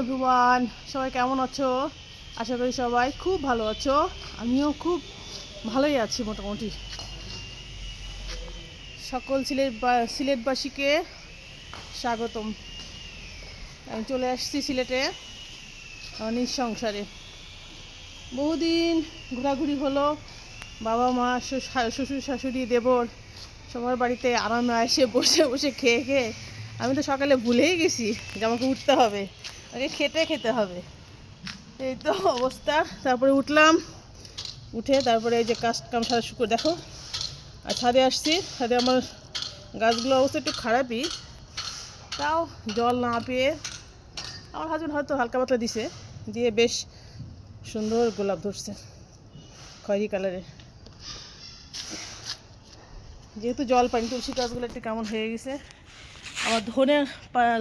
Everyone সবাই কেমন আছো? আশা করি সবাই খুব ভালো আছো। আমিও খুব ভালোই আছি মোটামুটি। সকল সিলেট সিলেটবাসীকে স্বাগতম। আমি চলে আসছি সিলেটে নিজ সংসারে। বহুদিন ঘোরাঘুরি হলো, বাবা মা শ্বশুর শাশুড়ি, দেবর সবার বাড়িতে আরামে এসে বসে বসে খেয়ে খেয়ে। আমি তো সকালে ভুলেই গেছি যে আমাকে উঠতে হবে। আগে খেতে খেতে হবে। এই তো অবস্থা। তারপরে উঠলাম। উঠে তারপরে এই যে কাজ কাম সারা শুকুর দেখো। আর ছাদে আসছি। ছাদে আমার গাছগুলো অবস্থা একটু খারাপই। তাও জল না পেয়ে আমার হাজবেন্ড হয়তো হালকা পাতলা দিছে। দিয়ে বেশ সুন্দর গোলাপ ধরছে খয়েরি কালারের। যেহেতু জল, পানি, তুলসী গাছগুলো একটু কেমন হয়ে গেছে। আমার ধনে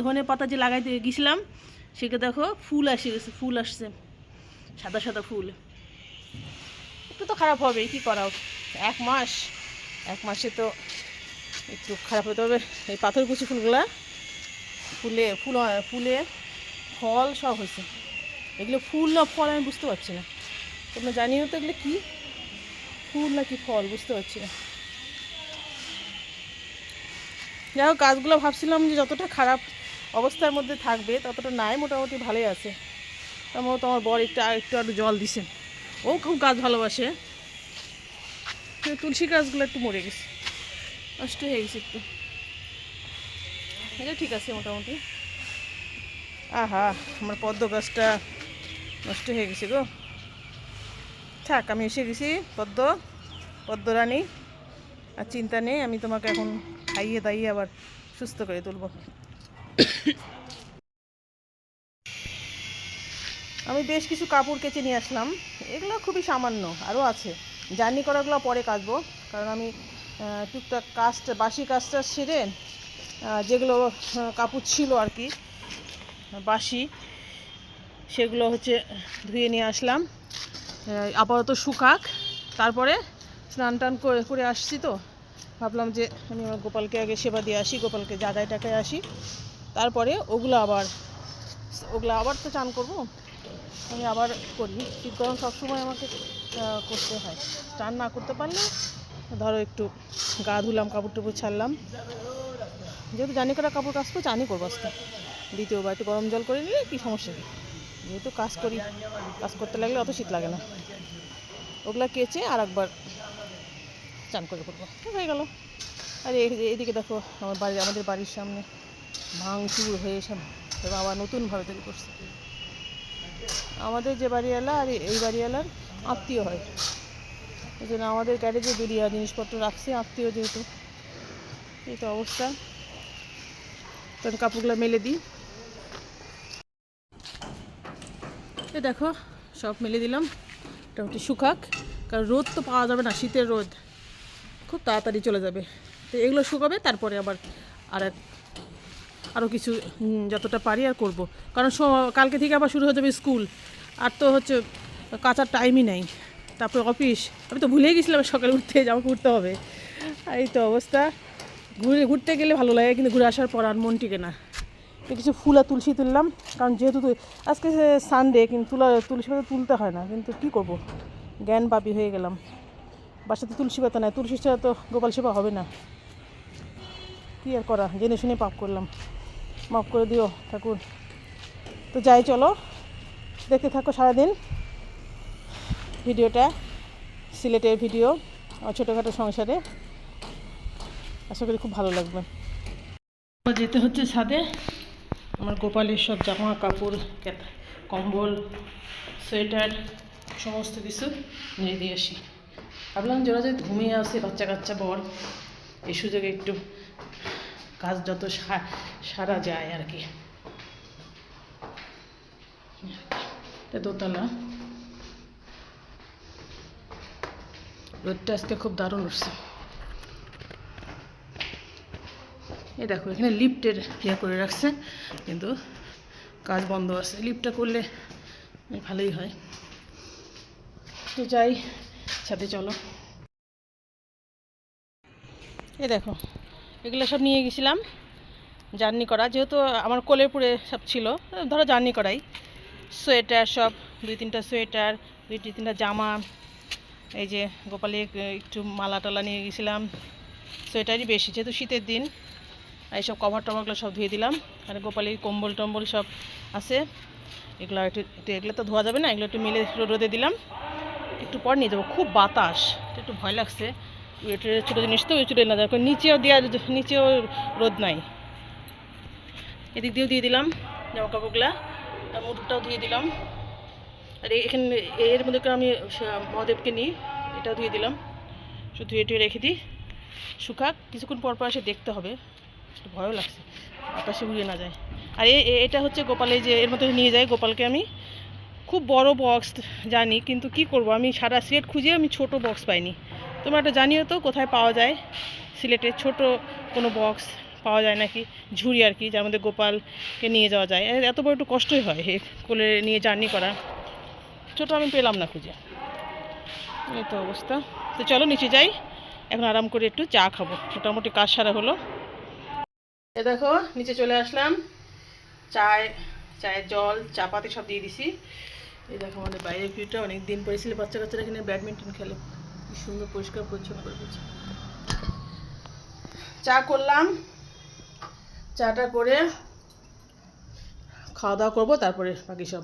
ধনে পাতা যে লাগাইতে গেছিলাম সেটা দেখো, ফুল এসে গেছে, ফুল আসছে। সাদা সাদা ফুল। একটু তো খারাপ হবে, কি করাও? এক মাস, এক মাসে তো একটু খারাপ হতে হবে। এই পাথরকুচি ফুলগুলা, ফুলে, ফুল, ফুলে, ফল সব হয়েছে। এগুলো ফুল না ফল আমি বুঝতে পারছি না। তোমরা জানিও তো এগুলো কী? ফুল না কি ফল, বুঝতে পারছি না। যাই হোক গাছগুলো ভাবছিলাম যে যতটা খারাপ অবস্থার মধ্যে থাকবে, ততটা নাই, মোটামুটি ভালোই আছে। তার তোমার বর একটু আর একটু জল দিছে। ও খুব গাছ ভালোবাসে। তুলসী গাছগুলো একটু মরে গেছে। নষ্ট হয়ে গেছে একটু। এটা ঠিক আছে মোটামুটি। আহা, আমার পদ্ম গাছটা নষ্ট হয়ে গেছে গো। থাক, আমি এসে গেছি, পদ্ম, পদ্মরানী। আর চিন্তা নেই, আমি তোমাকে এখন খাইয়ে দাইয়ে আবার সুস্থ করে তুলবো। আমি বেশ কিছু কাপড় কেচে নিয়ে আসলাম। এগুলো খুবই সামান্য, আরও আছে। জার্নি করাগুলো পরে কাচবো, কারণ আমি টুকটাক কাজটা বাসি কাজটা সেরে যেগুলো কাপড় ছিল আর কি, বাসি, সেগুলো হচ্ছে ধুয়ে নিয়ে আসলাম। আপাতত শুকাক। তারপরে স্নান টান করে করে আসছি তো। ভাবলাম যে আমি আমার গোপালকে আগে সেবা দিয়ে আসি, গোপালকে জাগায় টাকায় আসি। তারপরে ওগুলো আবার ওগুলো আবার তো চান করব, আমি আবার করি। শীত গরম সবসময় আমাকে করতে হয়। স্নান না করতে পারলে, ধরো একটু গা ধুলাম, কাপড় টুপড় ছাড়লাম। যেহেতু জানি করা কাপড় কাচবো, জানি করব আজকে। দ্বিতীয়বার একটু গরম জল করে নিলে কী সমস্যা যেহেতু কাজ করি, কাজ করতে লাগলে অত শীত লাগে না। ওগুলা কেচে আর একবার চান করে পড়ব হয়ে গেল। আর এইদিকে দেখো, আমার বাড়ি, আমাদের বাড়ির সামনে। ভাঙচুর হয়ে সব আবার নতুনভাবে তৈরি করছে। আমাদের যে বাড়িওয়ালা আর এই বাড়িওয়ালার আত্মীয় হয়। এই জন্য আমাদের গ্যারেজে দুরিয়া জিনিসপত্র রাখছে, আত্মীয় যেহেতু। এই তো অবস্থা। তখন কাপড়গুলো মেলে দিই। এ দেখো, সব মেলে দিলাম। মোটামুটি শুকাক, কারণ রোদ তো পাওয়া যাবে না, শীতের রোদ। খুব তাড়াতাড়ি চলে যাবে। তো এগুলো শুকাবে, তারপরে আবার আর এক আরও কিছু যতটা পারি আর করব। কারণ কালকে থেকে আবার শুরু হয়ে যাবে স্কুল। আর তো হচ্ছে, কাঁচার টাইমই নেই। তারপর অফিস আমি তো ভুলেই গেছিলাম সকালে উঠতে যে ঘুরতে হবে। এই তো অবস্থা। ঘুরে, ঘুরতে গেলে ভালো লাগে, কিন্তু ঘুরে আসার পর আর মন টিকে না। কিছু ফুল আর তুলসী তুললাম, কারণ যেহেতু আজকে সানডে কিন্তু তুলা, তুলসী পাতা তুলতে হয় না। কিন্তু কি করব? জ্ঞান পাপি হয়ে গেলাম। বাসাতে তুলসী পাতা নাই। তুলসী ছাড়া তো গোপাল সেবা হবে না। কী আর করা? জেনে শুনে পাপ করলাম। মাফ করে দিও, ঠাকুর। তো যাই, চলো। দেখতে থাকো সারাদিন ভিডিওটা, সিলেটের ভিডিও ছোটোখাটো সংসারে। আশা করি খুব ভালো লাগবে। যেতে হচ্ছে ছাদে। আমার গোপালের সব জামা, কাপড় কম্বল, সোয়েটার, সমস্ত কিছু নিয়ে দিয়ে আসি। ভাবলাম যে ওরা যে ঘুমিয়ে আসে বাচ্চা কাচ্চা বর, এই সুযোগে একটু কাজ যত সারা যায় আর কি। দোতলা। রোদটা আজকে খুব দারুণ উঠছে। এই দেখো, এখানে লিফটের ইয়ে করে রাখছে, কিন্তু কাজ বন্ধ আছে। লিফটটা করলে ভালোই হয়। তো যাই, সাথে চলো। এই দেখো এগুলো সব নিয়ে গেছিলাম, জার্নি করা। যেহেতু আমার কোলেপুরে সব ছিল, ধরো জার্নি করাই। সোয়েটার সব, দুই তিনটা সোয়েটার, দুই তিনটা জামা, এই যে গোপালে একটু মালা টালা নিয়ে গেছিলাম। সোয়েটারই বেশি, যেহেতু শীতের দিন এইসব কভার টভারগুলো সব ধুয়ে দিলাম। আর গোপালের কম্বল টম্বল সব আছে। এগুলো একটু একটু এগুলো তো ধোয়া যাবে না, এগুলো একটু মিলে রোদে দিলাম। একটু পর নিয়ে যাব। খুব বাতাস একটু ভয় লাগছে। এটা ছোটো জিনিস তো, ওই চুড়ে না যাবে নিচেও দেওয়া নিচেও রোদ নাই। এদিক দিয়েও দিয়ে দিলাম জামা কাপড়গুলা, আর মুঠটাও দিয়ে দিলাম। আর এখানে এর মধ্যে করে আমি মহাদেবকে নিই, এটাও দিয়ে দিলাম। শুধু ধুয়ে টুয়ে রেখে দিই। শুকাক, কিছুক্ষণ পর পর এসে দেখতে হবে। একটু ভয়ও লাগছে, আকাশে উড়িয়ে না যায়। আর এটা হচ্ছে গোপালে যে এর মধ্যে নিয়ে যায় গোপালকে আমি। খুব বড় বক্স জানি, কিন্তু কি করব? আমি সারা সিলেট খুঁজে আমি ছোট বক্স পাইনি। তোমরা একটা জানিও তো কোথায় পাওয়া যায়। সিলেটের ছোট কোনো বক্স পাওয়া যায় নাকি? ঝুড়ি আর কি, যার মধ্যে গোপালকে নিয়ে যাওয়া যায়। এত বড় একটু কষ্টই হয় কোলে নিয়ে জার্নি করা। ছোট আমি পেলাম না খুঁজে। এই তো অবস্থা। তো চলো নিচে যাই। এখন আরাম করে একটু চা খাব। মোটামুটি কাজ সারা হলো। এ দেখো, নিচে চলে আসলাম। চায়, চায়ের জল, চা পাতি সব দিয়ে দিছি। এই দেখো আমাদের বাইরের ভিউটা অনেক দিন পরে ছিল বাচ্চা কাচ্চারা এখানে ব্যাডমিন্টন খেলে। সুন্দর পরিষ্কার পরিচ্ছন্ন করে দিচ্ছে চা করলাম। চাটা করে খাওয়া দাওয়া করব, তারপরে বাকি সব।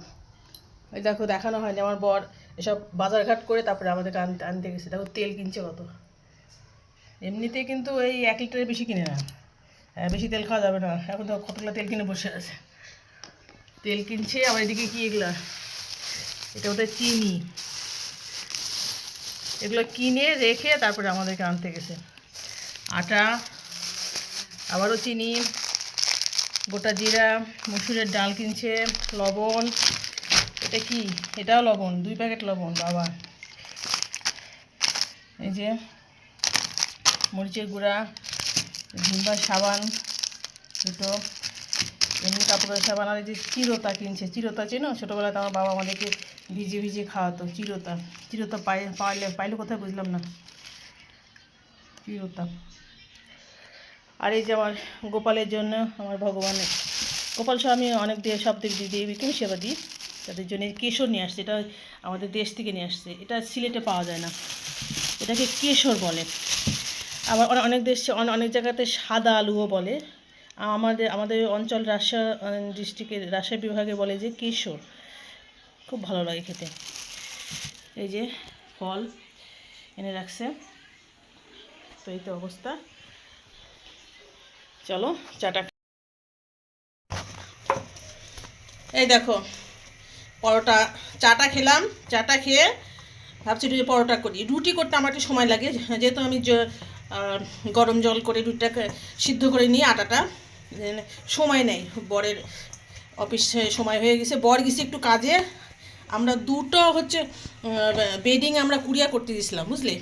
এই দেখো, দেখানো হয়নি আমার বর। এসব বাজারঘাট করে তারপরে আমাদেরকে আনতে আনতে গেছে। দেখো, তেল কিনছে কত। এমনিতে কিন্তু এই এক লিটারের বেশি কিনে না। হ্যাঁ বেশি তেল খাওয়া যাবে না। এখন তো কতগুলো তেল কিনে বসে আছে। তেল কিনছে, আবার এদিকে কি এগুলা? এটা ওদের চিনি। এগুলো কিনে রেখে তারপরে আমাদেরকে আনতে গেছে। আটা, আবারও চিনি, গোটা জিরা, মসুরের ডাল কিনছে, লবণ। এটা কি? এটাও লবণ, দুই প্যাকেট লবণ, বাবা। এই যে মরিচের গুঁড়া ভিমবার সাবান দুটো, এমনি কাপড়ের সাবান, আর এই যে চিরতা কিনছে। চিরতা চেনো? ছোটোবেলাতে আমার বাবা আমাদেরকে ভিজে ভিজে খাওয়াতো চিরতা চিরতা পাই পাইলে পাইলে কোথায় বুঝলাম না। চিরতা। আর এই যে আমার গোপালের জন্য, আমার ভগবানের, গোপাল স্বামী অনেক দিয়ে সব দিক দিয়ে দেবীকে সেবা দিই? তাদের জন্য কেশর নিয়ে আসছে, এটা আমাদের দেশ থেকে নিয়ে আসছে, এটা সিলেটে পাওয়া যায় না। এটাকে কেশর বলে। আবার অনেক দেশ অনেক জায়গাতে সাদা আলুও বলে। আমাদের আমাদের অঞ্চল রাজশাহী, ডিস্ট্রিক্টের রাজশাহী বিভাগে বলে যে কেশর। খুব ভালো লাগে খেতে। এই যে ফল এনে রাখছে। তো এই তো অবস্থা। চলো, চাটা এই দেখো, পরোটা, চাটা খেলাম, চাটা খেয়ে ভাবছি একটু পরোটা করি। রুটি করতে আমার একটু সময় লাগে, যেহেতু আমি গরম জল করে রুটিটাকে সিদ্ধ করে নিই আটাটা সময় নেই। বরের অফিস সময় হয়ে গেছে। বর গেছে একটু কাজে আমরা দুটো হচ্ছে বেডিং আমরা কুরিয়া করতে দিয়েছিলাম, বুঝলি?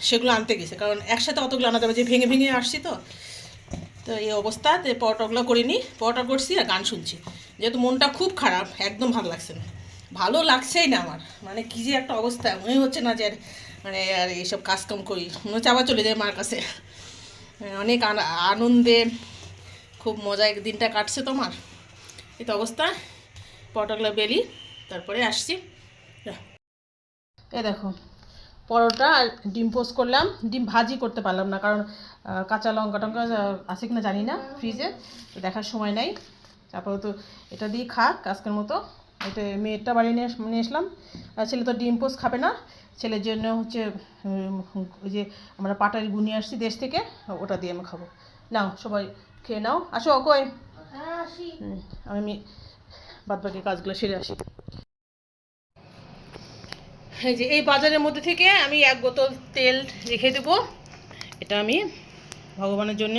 সেগুলো আনতে গেছে, কারণ একসাথে অতগুলো আনা যাবে যে ভেঙে ভেঙে আসছি তো। তো এই অবস্থাতে পরোটাগুলো করিনি পরোটা করছি আর গান শুনছি। যেহেতু মনটা খুব খারাপ, একদম ভালো লাগছে না। ভালো লাগছেই না আমার মানে কী যে একটা অবস্থা, মনে হচ্ছে না যে আর মানে আর এইসব কাজকাম করি, মনে হচ্ছে আবার চলে যায় মার কাছে। অনেক আন- আনন্দে, খুব মজায় দিনটা কাটছে তোমার। এই তো অবস্থা, পরোটাগুলো বেলি। তারপরে আসছি। এ দেখো পরোটা আর ডিম পোস্ট করলাম। ডিম ভাজি করতে পারলাম না কারণ কাঁচা লঙ্কা টঙ্কা আছে কিনা জানি না ফ্রিজে তো দেখার সময় নাই। তারপরে তো এটা দিয়ে খাক আজকের মতো। এটা মেয়েরটা বাড়ি নিয়ে আস- নিয়ে আসলাম। আর ছেলে তো ডিম পোস্ট খাবে না। ছেলের জন্য হচ্ছে ওই যে আমরা পাটারি গুনিয়ে আসছি দেশ থেকে ওটা দিয়ে আমি খাব। নাও সবাই খেয়ে নাও। আসো কই হুম, আমি বাদ বাকি কাজগুলো সেরে আসি। যে, এই বাজারের মধ্যে থেকে আমি এক বোতল তেল রেখে দেবো। এটা আমি ভগবানের জন্য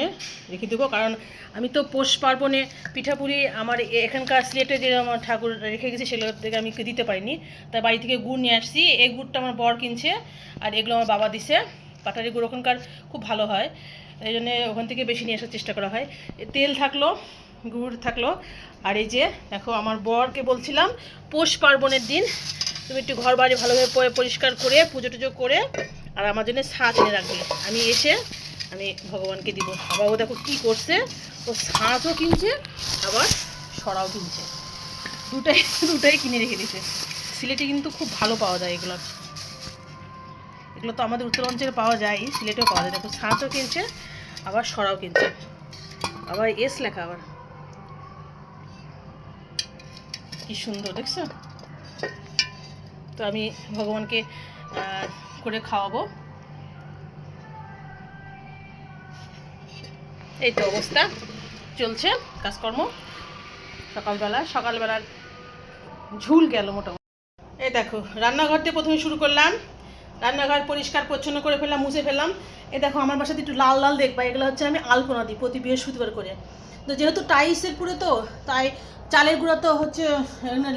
রেখে দেবো। কারণ আমি তো পৌষ পার্বণে পিঠাপুলি আমার এখানকার সিলেটে যে আমার ঠাকুর রেখে গেছে, সেগুলো থেকে আমি দিতে পারিনি। তাই বাড়ি থেকে গুড় নিয়ে আসছি। এই গুড়টা আমার বর কিনছে আর এগুলো আমার বাবা দিছে। পাটারি গুড় ওখানকার খুব ভালো হয়। এই জন্যে ওখান থেকে বেশি নিয়ে আসার চেষ্টা করা হয়। তেল থাকল, গুড় থাকল। আর এই যে, দেখো, আমার বরকে বলছিলাম, পৌষ পার্বণের দিন তুমি একটু ঘর বাড়ি ভালোভাবে পরিষ্কার করে পুজো টুজো করে, আর আমার জন্য ছাঁচ এনে রাখবে। আমি এসে, আমি ভগবানকে দিব। আবার ও দেখো কী করছে, ও ছাঁচও কিনছে, আবার সরাও কিনছে। দুটাই দুটাই কিনে রেখে দিছে সিলেটে কিন্তু খুব ভালো পাওয়া যায় এগুলো। এগুলো তো আমাদের উত্তরাঞ্চলে পাওয়া যায়, সিলেটেও পাওয়া যায়। দেখো ছাঁচও কিনছে, আবার সরাও কিনছে। আবার এস লেখা আবার। কি সুন্দর, দেখছ? তো আমি ভগবানকে করে খাওয়াবো। এই তো অবস্থা। চলছে কাজকর্ম। সকালবেলা, সকালবেলার ঝুল গেল মোটামুটি। এই দেখো, রান্নাঘর দিয়ে প্রথমে শুরু করলাম। রান্নাঘর পরিষ্কার, পরিচ্ছন্ন করে ফেললাম, মুছে ফেললাম। এই দেখো, আমার বাসাতে একটু লাল লাল দেখবা, এগুলো হচ্ছে আমি আলপনা দিই প্রতি বৃহস্পতিবার করে। তো যেহেতু টাইসের পুরে তো, তাই চালের গুঁড়া তো হচ্ছে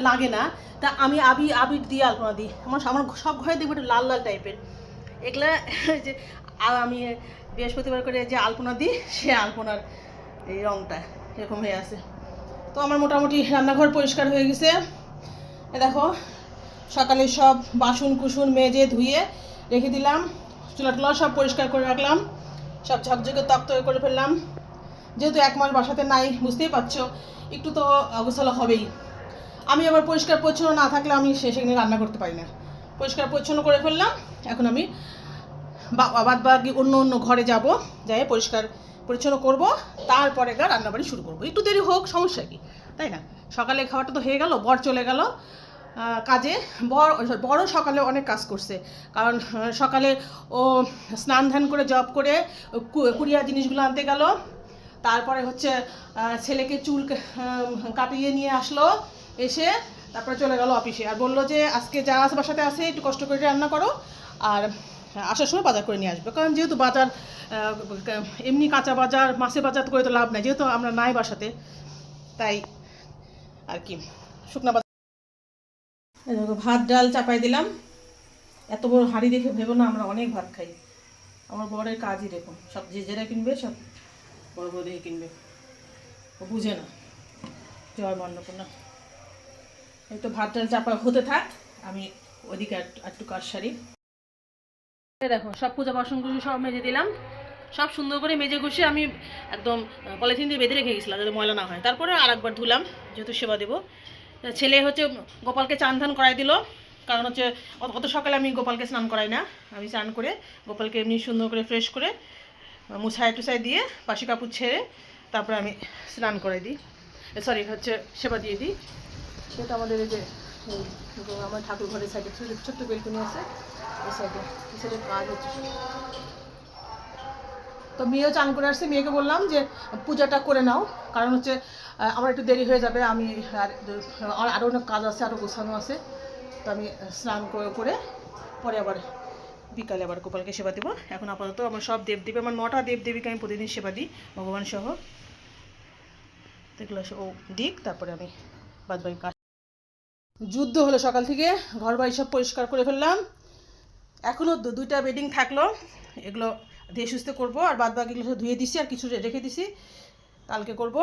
লাগে না। তা আমি আবি, আবির দিয়ে আলপনা দিই। আমার আমার সব ঘরে দেখব একটু লাল লাল টাইপের। এগুলা যে আমি বৃহস্পতিবার করে যে আলপনা দিই, সে আলপনার এই রঙটা এরকম হয়ে আছে। তো আমার মোটামুটি রান্নাঘর পরিষ্কার হয়ে গেছে। দেখো, সকালে সব বাসন কুসুন মেজে ধুয়ে রেখে দিলাম। চুলা টুলা সব পরিষ্কার করে রাখলাম। সব ঝকঝকে তক্তকে করে ফেললাম। যেহেতু এক মাস বাসাতে নাই, বুঝতেই পারছ, একটু তো অগোছালো হবেই। আমি আবার পরিষ্কার পরিচ্ছন্ন না থাকলে আমি সে সেখানে রান্না করতে পারি না। পরিষ্কার পরিচ্ছন্ন করে ফেললাম, এখন আমি বাদ বাকি অন্য অন্য ঘরে যাব যাই পরিষ্কার পরিচ্ছন্ন করব, তারপরে গা রান্নাবাড়ি শুরু করব। একটু দেরি হোক, সমস্যা কি? তাই না? সকালে খাওয়াটা তো হয়ে গেল, বর চলে গেল কাজে। বড় বড় সকালে অনেক কাজ করছে, কারণ সকালে ও স্নান ধান করে, জব করে কুড়িয়া জিনিসগুলো আনতে গেল তারপরে হচ্ছে ছেলেকে চুল কাটিয়ে নিয়ে আসলো, এসে তারপরে চলে গেল অফিসে। আর বলল যে, আজকে যা আছে বাসাতে আছে, একটু কষ্ট করে রান্না করো, আর আসার সময় বাজার করে নিয়ে আসবে। কারণ যেহেতু বাজার এমনি কাঁচা বাজার মাছের বাজার করে তো লাভ নাই। যেহেতু আমরা নাই বাসাতে, তাই আর কি, শুকনা বাজার। ভাত, ডাল চাপাই দিলাম। এত বড় হাঁড়ি দেখে ভেবো না, আমরা অনেক ভাত খাই। আমার বরের কাজই দেখুন, সব যে যেটা কিনবে সব বড় বড় দেখে কিনবে। ও বুঝে না। জয় মা অন্নপূর্ণা এই তো ভাত ডাল চাপা হতে থাক, আমি ওদিকে একটু কাজ সারি। দেখো, সব পূজা বাসনগুলো সব মেজে দিলাম। সব সুন্দর করে মেজে ঘষে আমি একদম পলিথিন দিয়ে বেঁধে রেখে গেছিলাম, যাতে ময়লা না হয়। তারপরে আর একবার ধুলাম, যেহেতু সেবা দেবো। ছেলে হচ্ছে গোপালকে চান ধান করাই দিল। কারণ হচ্ছে অত সকালে আমি গোপালকে স্নান করাই না। আমি স্নান করে গোপালকে এমনি সুন্দর করে ফ্রেশ করে মুছাই টুছাই দিয়ে বাসি কাপড় ছেড়ে তারপরে আমি স্নান করে দিই। সরি হচ্ছে সেবা দিয়ে দিই। সেটা আমাদের এই যে আমার ঠাকুর ঘরের সাইডে ছোট, ছোট্ট বেলকুনি আছে সাইডে এই সাইডে কাজ হচ্ছে তো মেয়েও চান করে আসছে, মেয়েকে বললাম যে পূজাটা করে নাও। কারণ হচ্ছে আমার একটু দেরি হয়ে যাবে, আমি আর- আরও অনেক কাজ আছে আরও গোছানো আছে। তো আমি স্নান করে করে পরে আবার বিকালে আবার গোপালকে সেবা দেবো। এখন আপাতত আমার সব দেবদেবী, আমার নটা দেবদেবীকে আমি প্রতিদিন সেবা দিই, ভগবান সহ। এগুলো ও দিক, তারপরে আমি বাদ বাকি কাজ। যুদ্ধ হলো সকাল থেকে ঘর বাড়ি সব পরিষ্কার করে ফেললাম। এখনও দুইটা বেডিং থাকল, এগুলো ধুয়ে সুস্থ করব, আর বাদ বাকিগুলো ধুয়ে দিছি, আর কিছু রেখে দিছি। কালকে করব।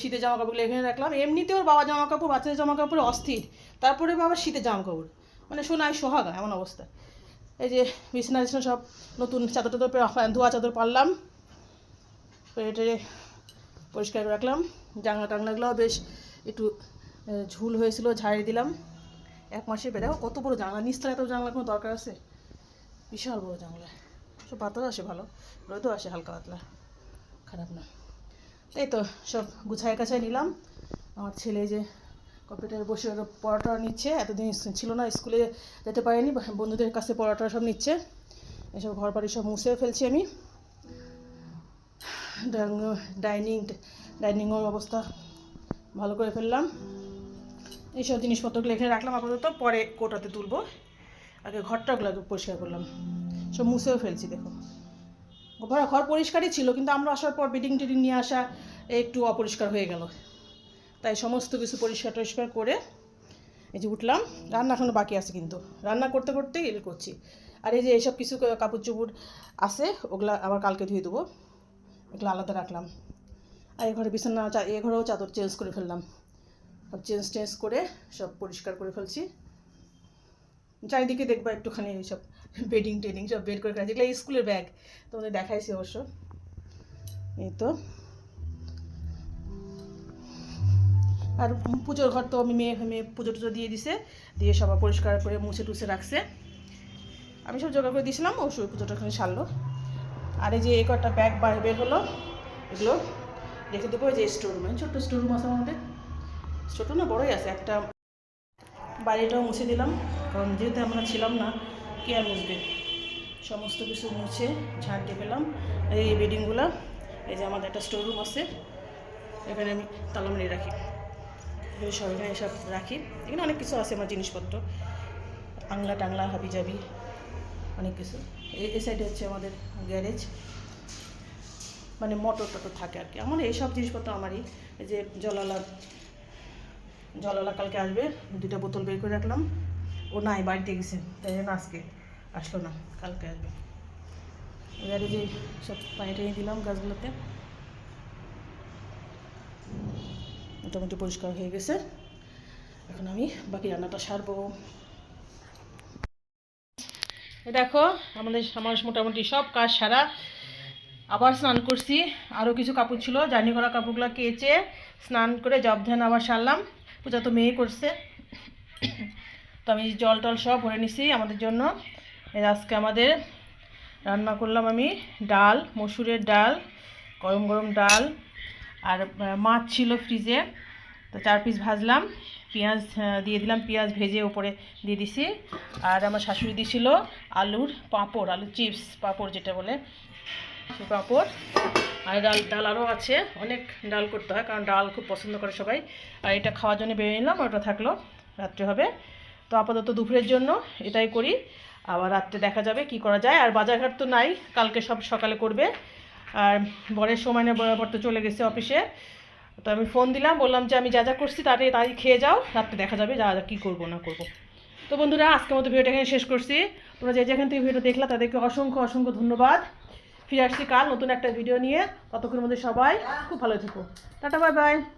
শীতের জামা কাপড়গুলো এখানে রাখলাম। এমনিতে ওর বাবা জামা কাপড় বাচ্চাদের জামা কাপড় অস্থির। তারপরে বাবা শীতের জামা কাপড় মানে সোনায় সোহাগা, এমন অবস্থা। এই যে বিছনা টিছনা সব নতুন চাদর টাদর ধোয়া চাদর পারলাম, পেরে টেরে পরিষ্কার করে রাখলাম। জানলা টাংলাগুলোও বেশ একটু ঝুল হয়েছিল, ঝাড়িয়ে দিলাম। এক মাসে বেড়াও, কত বড় জানলা নিচতলা এত জানলা কোনো দরকার আছে? বিশাল বড় জানলা। সব বাতাস আসে ভালো, রোদও আসে হালকা পাতলা, খারাপ না। তাই তো সব গুছায় কাছায় নিলাম। আমার ছেলে যে কম্পিউটারে বসে পড়াটা নিচ্ছে, এতদিন ছিল না, স্কুলে যেতে পারেনি বন্ধুদের কাছে পড়াটা সব নিচ্ছে। এসব ঘর বাড়ি সব মুছে ফেলছি আমি। ডাইনিং- ডাইনিং, ডাইনিংয়ের অবস্থা ভালো করে ফেললাম। এইসব জিনিসপত্রগুলো এখানে রাখলাম, আপাতত পরে কোটাতে তুলবো। আগে ঘরটাগুলো পরিষ্কার করলাম। সব মুছেও ফেলছি, দেখো। ঘর পরিষ্কারই ছিল, কিন্তু আমরা আসার পর বেডিং টেডিং নিয়ে আসা একটু অপরিষ্কার হয়ে গেল। তাই সমস্ত কিছু পরিষ্কার টরিষ্কার করে এই যে উঠলাম। রান্না এখনও বাকি আছে কিন্তু। রান্না করতে করতেই এল করছি। আর এই যে এইসব কিছু কাপড় চোপড় আছে, ওগুলা আবার কালকে ধুয়ে দেবো। এগুলো আলাদা রাখলাম। আর এ ঘরে বিছানা এ ঘরেও চাদর চেঞ্জ করে ফেললাম। সব চেঞ্জ টেঞ্জ করে সব পরিষ্কার করে ফেলছি। চারিদিকে দেখবা একটুখানি সব বেডিং টেডিং সব বের করে রাখছি এগুলো স্কুলের ব্যাগ। তোমাদের দেখাইছি অবশ্য। এই তো। আর পুজোর ঘর তো আমি মেয়ে মেয়ে পুজো টুজো দিয়ে দিছে, দিয়ে সবাই পরিষ্কার করে মুছে টুছে রাখছে। আমি সব জোগাড় করে দিয়েছিলাম ও সব পুজোটা ওখানে সারলো। আর এই যে এই কটা ব্যাগ বের হলো, এগুলো রেখে দেবো যে স্টোর রুম ছোট্ট স্টোর রুম আছে আমাদের। ছোটো না, বড়ই আছে। একটা বাড়িটাও মুছে দিলাম, কারণ যেহেতু আমরা ছিলাম না, কে আর মুছবে? সমস্ত কিছু মুছে ঝাড় দিয়ে পেলাম এই বেডিংগুলো এই যে আমাদের একটা স্টোর রুম আছে, এখানে আমি তালা মেরে রাখি। এখানে সব এখানে সব রাখি। এখানে অনেক কিছু আছে আমার জিনিসপত্র। আংলা টাংলা হাবি জাবি অনেক কিছু। এই- সাইডে হচ্ছে আমাদের গ্যারেজ মানে মোটর টটর থাকে আর কি। আমার এইসব জিনিসপত্র আমারই। যে জলালা জলালা কালকে আসবে, দুইটা বোতল বের করে রাখলাম। ও নাই, বাড়িতে গেছে। তাই জন্য আজকে আসলো না, কালকে আসবে। যে সব পানি টানি দিলাম গাছগুলোতে। মোটামুটি পরিষ্কার হয়ে গেছে। এখন আমি বাকি রান্নাটা সারবো। দেখো, আমাদের আমার মোটামুটি সব কাজ সারা। আবার স্নান করছি। আরও কিছু কাপড় ছিল, জার্নি করা কাপড়গুলো কেচে স্নান করে জব ধ্যান আবার সারলাম। পূজা তো মেয়ে করছে। তো আমি জল টল সব ভরে নিছি আমাদের জন্য। আজকে আমাদের রান্না করলাম আমি ডাল, মসুরের ডাল, গরম গরম ডাল আর মাছ ছিল ফ্রিজে তো চার পিস ভাজলাম। পেঁয়াজ দিয়ে দিলাম, পেঁয়াজ ভেজে উপরে দিয়ে দিছি। আর আমার শাশুড়ি দিছিল আলুর পাঁপড় আলু চিপস, পাঁপড় যেটা বলে পাঁপড়। আর ডাল ডাল আরও আছে, অনেক ডাল করতে হয়, কারণ ডাল খুব পছন্দ করে সবাই। আর এটা খাওয়ার জন্য বেরিয়ে নিলাম ওটা থাকল রাত্রে হবে। তো আপাতত দুপুরের জন্য এটাই করি। আবার রাত্রে দেখা যাবে কি করা যায়। আর বাজারঘাট তো নাই, কালকে সব সকালে করবে। আর বরের সময় না বরাবর তো চলে গেছে অফিসে। তো আমি ফোন দিলাম, বললাম যে আমি যা যা করছি তাতে তাই খেয়ে যাও, রাত্রে দেখা যাবে যা যা কী করব না করব। তো বন্ধুরা, আজকের মতো ভিডিওটা এখানে শেষ করছি। তোমরা যে যেখান থেকে ভিডিও দেখলা, তাদেরকে অসংখ্য অসংখ্য ধন্যবাদ। ফিরে আসছি কাল নতুন একটা ভিডিও নিয়ে। ততক্ষণের মধ্যে সবাই খুব ভালো থেকো। Tata, bye bye.